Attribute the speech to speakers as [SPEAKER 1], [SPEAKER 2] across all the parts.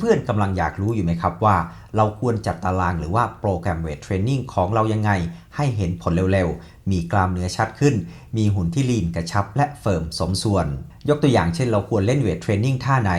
[SPEAKER 1] เพื่อนๆกำลังอยากรู้อยู่ไหมครับว่า เราควรจัดตารางหรือว่าโปรแกรมเวทเทรนนิ่งของเรายังไง ให้เห็นผลเร็วๆ มีกล้ามเนื้อชัดขึ้น มีหุ่นที่ลีนกระชับและเฟิร์มสมส่วน ยกตัวอย่างเช่นเราควรเล่นเวทเทรนนิ่งท่าไหน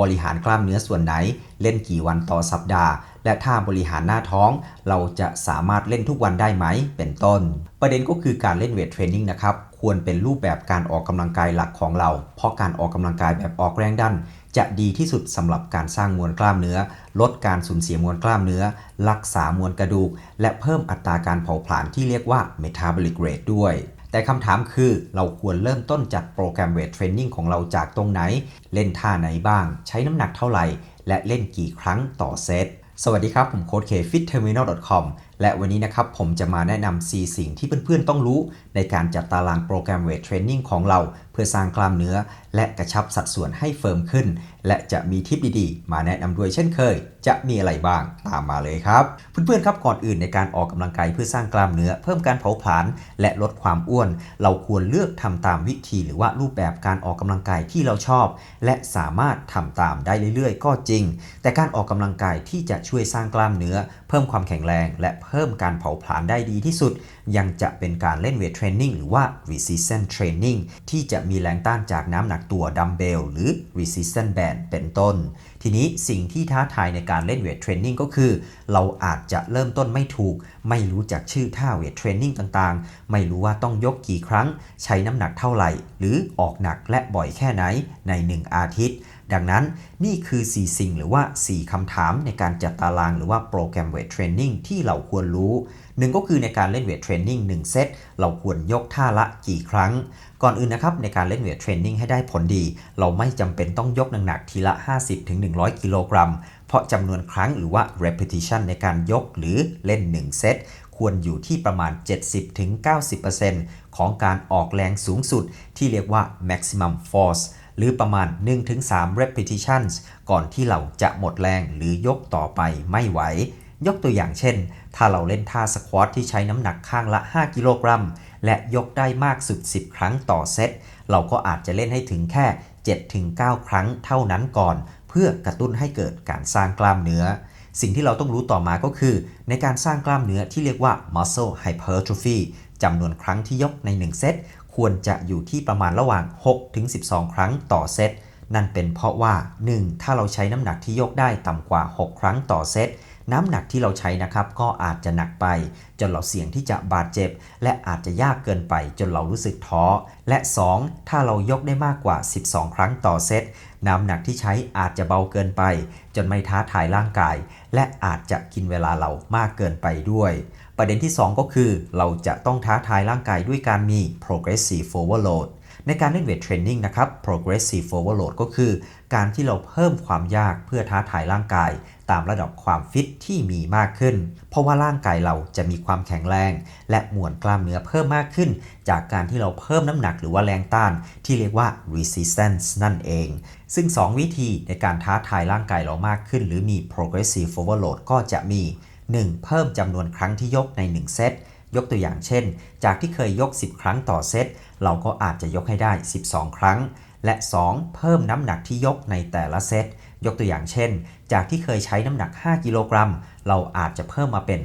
[SPEAKER 1] บริหารกล้ามเนื้อส่วนไหน เล่นกี่วันต่อสัปดาห์ และถ้าบริหารหน้าท้อง เราจะสามารถเล่นทุกวันได้ไหม เป็นต้น ประเด็นก็คือการเล่นเวทเทรนนิ่งนะครับควรเป็นรูปแบบการออกกำลังกายหลักของเรา เพราะการออกกำลังกายแบบออกแรงดัน จะดีที่สุดสำหรับการสร้างมวลกล้ามเนื้อ ลดการสูญเสียมวลกล้ามเนื้อ รักษามวลกระดูก และเพิ่มอัตราการเผาผลาญที่เรียกว่า metabolic rate ด้วยแต่คำถามคือเราควรเริ่มต้นจัดโปรแกรมเวทเทรนนิ่งของเราจากตรงไหน เล่นท่าไหนบ้าง ใช้น้ำหนักเท่าไหร่ และเล่นกี่ครั้งต่อเซต สวัสดีครับ ผมโค้ดเค fitterminal.com และวันนี้นะครับผมจะมาแนะนำ 4 สิ่งที่เพื่อนๆต้องรู้ ในการจัดตารางโปรแกรมเวทเทรนนิ่งของเรา เพื่อสร้างกล้ามเนื้อ และกระชับสัดส่วนให้เฟิร์มขึ้น และจะมีทิปดีๆ มาแนะนำด้วยเช่นเคย จะมีอะไรบ้างตามมาเลยครับ เพื่อนๆครับก่อนอื่นในการออกกำลังกายเพื่อสร้างกล้ามเนื้อ เพิ่มการเผาผลาญและลดความอ้วน เราควรเลือกทำตามวิธี หรือว่ารูปแบบการออกกำลังกายที่เราชอบ และสามารถทำตามได้เรื่อยๆ ก็จริง แต่การออกกำลังกายที่จะช่วยสร้างกล้ามเนื้อ เพิ่มความแข็งแรงและเพิ่มการเผาผลาญได้ดีที่สุด ยังจะเป็นการเล่นเวทเทรนนิ่งหรือว่า resistance training ที่จะมีแรงต้านจากน้ำหนักตัวดัมเบลหรือ resistance band เป็นต้น ทีนี้สิ่งที่ท้าทายในการเล่นเวทเทรนนิ่งก็คือ เราอาจจะเริ่มต้นไม่ถูก ไม่รู้จักชื่อท่าเวทเทรนนิ่งต่างๆ ไม่รู้ว่าต้องยกกี่ครั้ง ใช้น้ำหนักเท่าไหร่ หรือออกหนักและบ่อยแค่ไหนใน 1 อาทิตย์ ดังนั้นนี่คือ 4 สิ่งหรือว่า 4คำถามในการจัดตารางหรือว่าโปรแกรมเวทเทรนนิ่งที่เราควรรู้หนึ่งก็คือในการเล่นเวทเทรนนิ่ง1เซตเราควรยกท่าละกี่ครั้ง ก่อนอื่นนะครับในการเล่นเวทเทรนนิ่งให้ได้ผลดี เราไม่จำเป็นต้องยกหนักๆทีละ 50-100 กิโลกรัม เพราะจำนวนครั้งหรือว่า repetition ในการยกหรือเล่น 1 เซตควรอยู่ที่ประมาณ 70-90%ของการออกแรงสูงสุดที่เรียกว่า maximum force หรือประมาณ 1-3 repetitions ก่อนที่เราจะหมดแรงหรือยกต่อไปไม่ไหว ยกตัวอย่างเช่น ถ้าเราเล่นท่าสควอตที่ใช้น้ำหนักข้างละ 5 กิโลกรัม และยกได้มากสุด 10 ครั้งต่อเซต เราก็อาจจะเล่นให้ถึงแค่ 7-9 ครั้งเท่านั้นก่อน เพื่อกระตุ้นให้เกิดการสร้างกล้ามเนื้อสิ่งที่เราต้องรู้ต่อมาก็คือ ในการสร้างกล้ามเนื้อที่เรียกว่า muscle hypertrophy จำนวนครั้งที่ยกใน 1 เซต ควรจะอยู่ที่ประมาณระหว่าง 6-12 ครั้งต่อเซต นั่นเป็นเพราะว่า 1. ถ้าเราใช้น้ำหนักที่ยกได้ต่ำกว่า 6 ครั้งต่อเซตน้ำหนักที่เราใช้นะครับก็อาจจะหนักไป จนเราเสี่ยงที่จะบาดเจ็บ และอาจจะยากเกินไปจนเรารู้สึกท้อ และ 2. ถ้าเรายกได้มากกว่า 12 ครั้งต่อเซตน้ำหนักที่ใช้อาจจะเบาเกินไป จนไม่ท้าทายร่างกาย และอาจจะกินเวลาเรามากเกินไปด้วย ประเด็นที่ 2 ก็คือ เราจะต้องท้าทายร่างกายด้วยการมี progressive overload ในการเล่นเวทเทรนนิ่งนะครับ progressive overload ก็คือ การที่เราเพิ่มความยากเพื่อท้าทายร่างกาย ตามระดับความฟิตที่มีมากขึ้น เพราะว่าร่างกายเราจะมีความแข็งแรง และมวลกล้ามเนื้อเพิ่มมากขึ้น จากการที่เราเพิ่มน้ำหนักหรือว่าแรงต้าน ที่เรียกว่า resistance นั่นเอง ซึ่ง 2 วิธีในการท้าทายร่างกายเรามากขึ้น หรือมี progressive overload ก็จะมี 1. เพิ่มจำนวนครั้งที่ยกใน 1 เซต ยกตัวอย่างเช่น จากที่เคยยก 10 ครั้งต่อเซต เราก็อาจจะยกให้ได้ 12 ครั้ง และ 2. เพิ่มน้ำหนักที่ยกในแต่ละเซต ยกตัวอย่างเช่น จากที่เคยใช้น้ำหนัก 5 กิโลกรัม เราอาจจะเพิ่มมาเป็น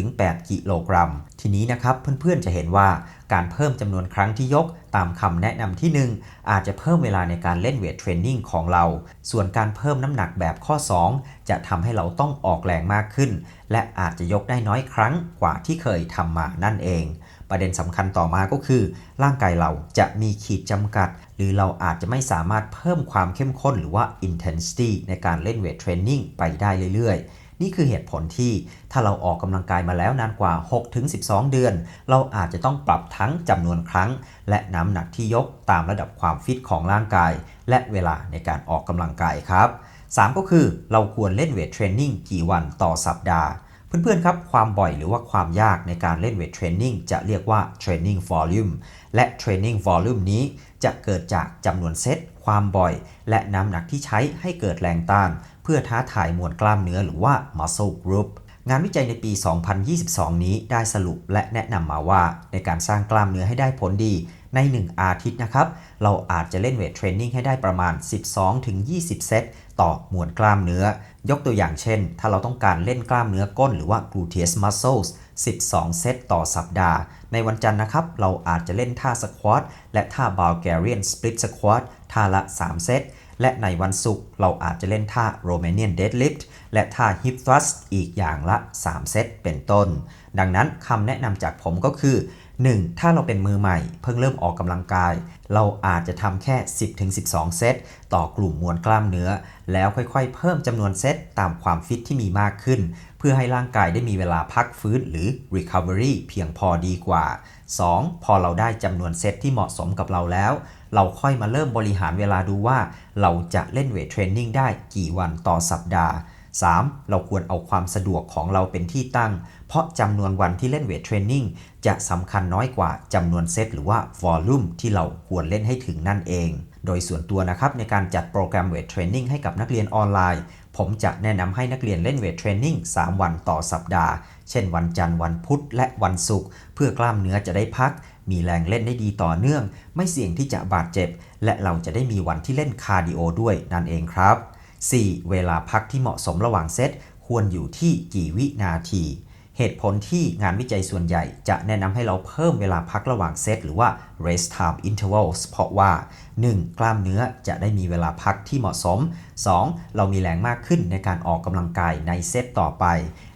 [SPEAKER 1] 6-8 กิโลกรัม ทีนี้นะครับเพื่อนๆจะเห็นว่าการเพิ่มจำนวนครั้งที่ยกตามคำแนะนำที่ 1 อาจจะเพิ่มเวลาในการเล่นเวทเทรนนิ่งของเรา ส่วนการเพิ่มน้ำหนักแบบข้อ 2 จะทำให้เราต้องออกแรงมากขึ้น และอาจจะยกได้น้อยครั้งกว่าที่เคยทำมานั่นเอง ประเด็นสำคัญต่อมาก็คือ ร่างกายเราจะมีขีดจำกัด หรือเราอาจจะไม่สามารถเพิ่มความเข้มข้นหรือว่า intensity ในการเล่นเวทเทรนนิ่งไปได้เรื่อยๆนี่คือเหตุผลที่ถ้าเราออกกำลังกายมาแล้วนานกว่า 6-12 เดือน เราอาจจะต้องปรับทั้งจำนวนครั้ง และน้ำหนักที่ยกตามระดับความฟิตของร่างกาย และเวลาในการออกกำลังกายครับ 3 ก็คือเราควรเล่นเวทเทรนนิ่งกี่วันต่อสัปดาห์ เพื่อนๆครับ ความบ่อยหรือว่าความยากในการเล่นเวทเทรนนิ่งจะเรียกว่าเทรนนิ่งวอลลุ่มและเทรนนิ่งวอลลุ่มนี้จะเกิดจากจำนวนเซตความบ่อย และน้ำหนักที่ใช้ให้เกิดแรงต้าน เพื่อท้าทายมวลกล้ามเนื้อหรือว่า muscle group งานวิจัยในปี 2022 นี้ได้สรุปและแนะนำมาว่า ในการสร้างกล้ามเนื้อให้ได้ผลดีใน 1 อาทิตย์นะครับ เราอาจจะเล่นเวทเทรนนิ่งให้ได้ประมาณ 12-20 เซตต่อมวลกล้ามเนื้อ ยกตัวอย่างเช่น ถ้าเราต้องการเล่นกล้ามเนื้อก้นหรือว่า gluteus muscles 12 เซตต่อสัปดาห์ ในวันจันทร์นะครับ เราอาจจะเล่นท่าสควอตและท่า Bulgarian split squat ท่าละ 3 เซต และในวันศุกร์เราอาจจะเล่นท่า Romanian deadlift และท่า hip thrust อีกอย่างละ 3 เซตเป็นต้น ดังนั้นคำแนะนำจากผมก็คือ 1. ถ้าเราเป็นมือใหม่ เพิ่งเริ่มออกกำลังกาย เราอาจจะทำแค่ 10-12 เซต ต่อกลุ่มมวลกล้ามเนื้อ แล้วค่อยๆ เพิ่มจำนวนเซตตามความฟิตที่มีมากขึ้น เพื่อให้ร่างกายได้มีเวลาพักฟื้นหรือ recovery เพียงพอดีกว่า 2. พอเราได้จำนวนเซตที่เหมาะสมกับเราแล้ว เราค่อยมาเริ่มบริหารเวลาดูว่า เราจะเล่นเวทเทรนนิ่งได้กี่วันต่อสัปดาห์ 3. เราควรเอาความสะดวกของเราเป็นที่ตั้ง เพราะจำนวนวันที่เล่นเวทเทรนนิ่งจะสำคัญน้อยกว่าจำนวนเซตหรือว่าวอลลุ่มที่เราควรเล่นให้ถึงนั่นเอง โดยส่วนตัวนะครับในการจัดโปรแกรมเวทเทรนนิ่งให้กับนักเรียนออนไลน์ ผมจะแนะนำให้นักเรียนเล่นเวทเทรนนิ่ง3วันต่อสัปดาห์ เช่นวันจันทร์วันพุธและวันศุกร์เพื่อกล้ามเนื้อจะได้พัก มีแรงเล่นได้ดีต่อเนื่อง ไม่เสี่ยงที่จะบาดเจ็บ และเราจะได้มีวันที่เล่นคาร์ดิโอด้วยนั่นเองครับ 4. เวลาพักที่เหมาะสมระหว่างเซตควรอยู่ที่กี่วินาที เหตุผลที่งานวิจัยส่วนใหญ่จะแนะนำให้เราเพิ่มเวลาพักระหว่างเซตหรือว่า rest time intervals เพราะว่า 1. กล้ามเนื้อจะได้มีเวลาพักที่เหมาะสม 2. เรามีแรงมากขึ้นในการออกกำลังกายในเซตต่อไป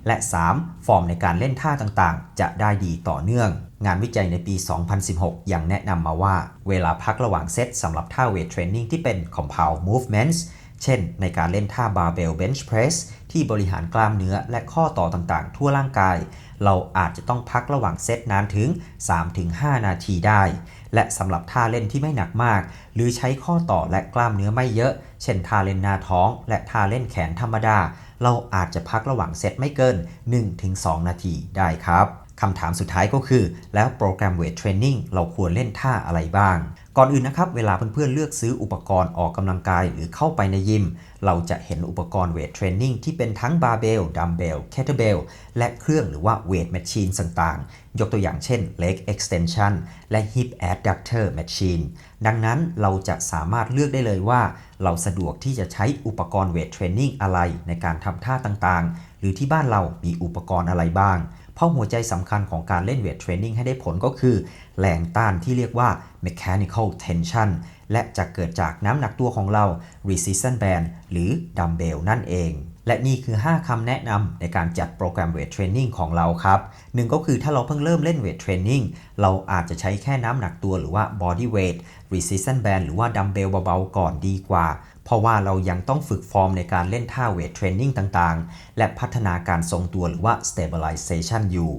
[SPEAKER 1] และ 3. ฟอร์มในการเล่นท่าต่างๆ จะได้ดีต่อเนื่อง งานวิจัยในปี 2016 ยังแนะนำมาว่า เวลาพักระหว่างเซตสำหรับท่าเวทเทรนนิ่งที่เป็น compound movements เช่น ในการเล่นท่า barbell bench press ที่บริหารกล้ามเนื้อและข้อต่อต่างๆ ทั่วร่างกาย เราอาจจะต้องพักระหว่างเซตนานถึง 3-5 นาทีได้ และสำหรับท่าเล่นที่ไม่หนักมาก หรือใช้ข้อต่อและกล้ามเนื้อไม่เยอะ เช่นท่าเล่นหน้าท้อง และท่าเล่นแขนธรรมดา เราอาจจะพักระหว่างเซตไม่เกิน 1-2 นาทีได้ครับคำถามสุดท้ายก็คือ แล้วโปรแกรมเวทเทรนนิ่งเราควรเล่นท่าอะไรบ้าง ก่อนอื่นนะครับ เวลาเพื่อนๆเลือกซื้ออุปกรณ์ออกกำลังกายหรือเข้าไปในยิม เราจะเห็นอุปกรณ์เวทเทรนนิ่งที่เป็นทั้งบาร์เบล ดัมเบลเคทเทอร์เบล และเครื่องหรือว่าเวทแมชชีนต่างๆ ยกตัวอย่างเช่น leg extension และ hip adductor machine ดังนั้นเราจะสามารถเลือกได้เลยว่า เราสะดวกที่จะใช้อุปกรณ์เวทเทรนนิ่งอะไรในการทำท่าต่างๆ รือที่บ้านเรามีอุปกรณ์อะไรบ้าง เพราะหัวใจสำคัญของการเล่นเวทเทรนนิ่งให้ได้ผลก็คือ แรงต้านที่เรียกว่า mechanical tension และจะเกิดจากน้ำหนักตัวของเรา resistance band หรือ dumbbell นั่นเอง และนี่คือ 5คำแนะนำในการจัดโปรแกรมเวทเทรนนิ่งของเราครับหนึ่งก็คือถ้าเราเพิ่งเริ่มเล่นเวทเทรนนิ่งเราอาจจะใช้แค่น้ำหนักตัวหรือว่า body weight resistance band หรือว่าดัมเบลเบาๆก่อนดีกว่า เพราะว่าเรายังต้องฝึกฟอร์มในการเล่นท่าเวทเทรนนิ่งต่างๆ และพัฒนาการทรงตัวหรือว่า stabilization อยู่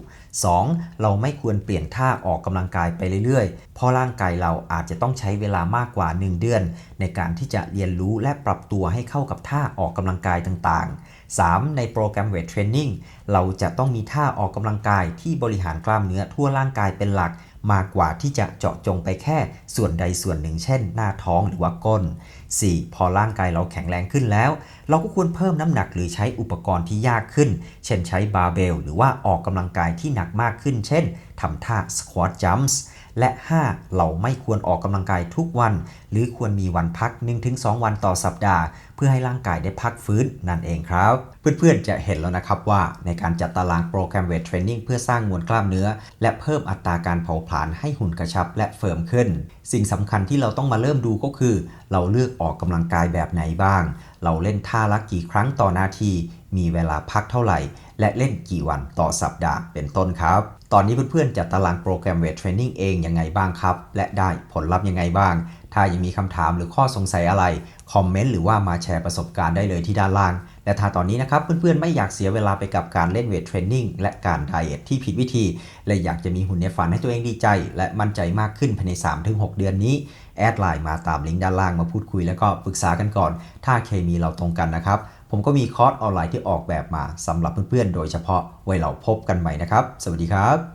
[SPEAKER 1] 2. เราไม่ควรเปลี่ยนท่าออกกำลังกายไปเรื่อยๆ เพราะร่างกายเราอาจจะต้องใช้เวลามากกว่า 1 เดือน ในการที่จะเรียนรู้และปรับตัวให้เข้ากับท่าออกกำลังกายต่างๆ 3. ในโปรแกรมเวทเทรนนิ่งเราจะต้องมีท่าออกกำลังกายที่บริหารกล้ามเนื้อทั่วร่างกายเป็นหลัก มากกว่าที่จะเจาะจงไปแค่ส่วนใดส่วนหนึ่ง เช่น หน้าท้องหรือว่าก้น 4. พอร่างกายเราแข็งแรงขึ้นแล้ว เราก็ควรเพิ่มน้ำหนักหรือใช้อุปกรณ์ที่ยากขึ้น เช่นใช้บาร์เบลหรือว่าออกกำลังกายที่หนักมากขึ้น เช่นทำท่าสควอตจัมส์ และ 5. เราไม่ควรออกกำลังกายทุกวัน หรือควรมีวันพัก 1-2 วันต่อสัปดาห์ เพื่อให้ร่างกายได้พักฟื้นนั่นเองครับ เพื่อนๆจะเห็นแล้วนะครับว่าในการจัดตารางโปรแกรมเวทเทรนนิ่งเพื่อสร้างมวลกล้ามเนื้อ และเพิ่มอัตราการเผาผลาญให้หุ่นกระชับและเฟิร์มขึ้น สิ่งสำคัญที่เราต้องมาเริ่มดูก็คือ เราเลือกออกกำลังกายแบบไหนบ้าง เราเล่นท่าละกี่ครั้งต่อนาที มีเวลาพักเท่าไหร่ และเล่นกี่วันต่อสัปดาห์เป็นต้นครับ ตอนนี้เพื่อนๆจัดตารางโปรแกรมเวทเทรนนิ่งเองยังไงบ้างครับ และได้ผลลัพธ์ยังไงบ้าง ถ้ายังมีคำถามหรือข้อสงสัยอะไร คอมเมนต์หรือว่ามาแชร์ประสบการณ์ได้เลยที่ด้านล่าง และถ้าตอนนี้นะครับเพื่อนๆ ไม่อยากเสียเวลาไปกับการเล่นเวทเทรนนิ่งและการไดเอทที่ผิดวิธี และอยากจะมีหุ่นในฝันให้ตัวเองดีใจ และมั่นใจมากขึ้นภายใน 3-6 เดือนนี้แอดไลน์มาตามลิงก์ด้านล่างมาพูดคุยแล้วก็ปรึกษากันก่อน ถ้าเคมีเราตรงกันนะครับ ผมก็มีคอร์สออนไลน์ที่ออกแบบมาสำหรับเพื่อนๆ โดยเฉพาะไว้เราพบกันใหม่นะครับ สวัสดีครับ